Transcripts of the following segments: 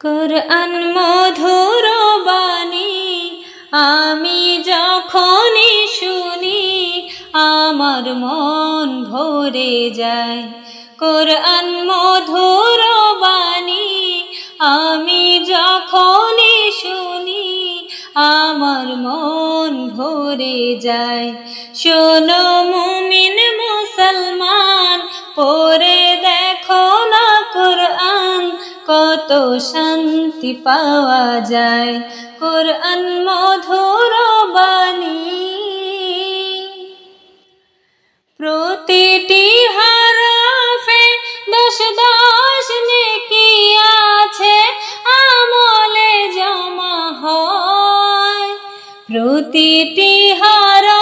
কোরআন মধুর বাণী, আমি যখনই শুনি, আমার মন ভরে যায়। কোরআন মধুর বাণী, আমি যখনই শুনি, আমার মন ভরে যায়। শোনো মুমিন মুসলমান কোরআন কত শান্তি পাওয়া যায়। কোরআন মধুর বাণী। প্রতিটি হারফে দশ দশ নেকি আছে, আমলে জমা হয়। প্রতিটি হারফে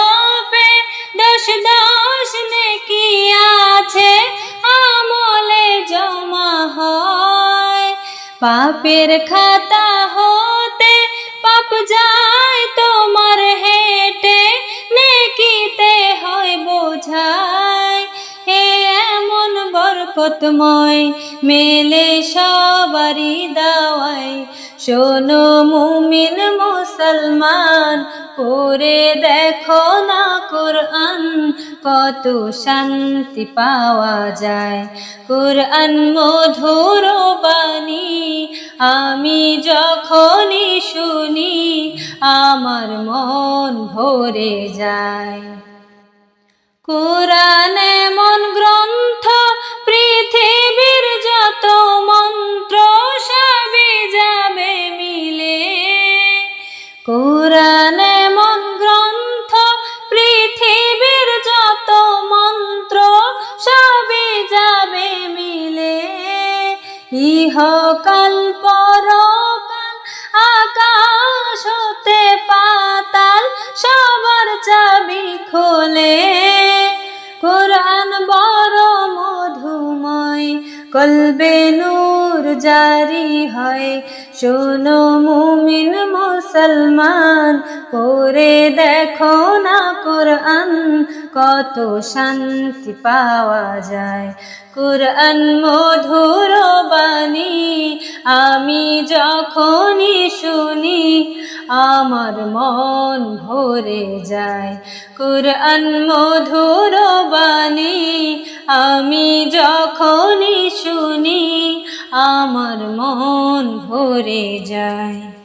পাপের খাতা হতে পাপ যায় তোমার হেঁটে, নেকিতে হয় বোঝায়। হে এমন বরকতময়, মেলে সবারই দাওয়াই শোনো মুমিন মুসলমান করে দেখো না কোরআন, কত শান্তি পাওয়া যায়। কোরআন মধুর বাণী আমি যখনই শুনি আমার মন ভরে যায়। কোরআন ইহকাল পরকাল আকাশ পাতাল সবার চাবি খোলে। কোরআন বড় কলবে নূর জারি হয়। শোনো মুমিন মুসলমান করে দেখো না কোরআন, কত শান্তি পাওয়া যায়। কোরআন মধুর বাণী, আমি যখনই শুনি, আমার মন ভরে যায়। কোরআন মধুর বাণী আমি যখনই শুনি আমার মন ভরে যায়।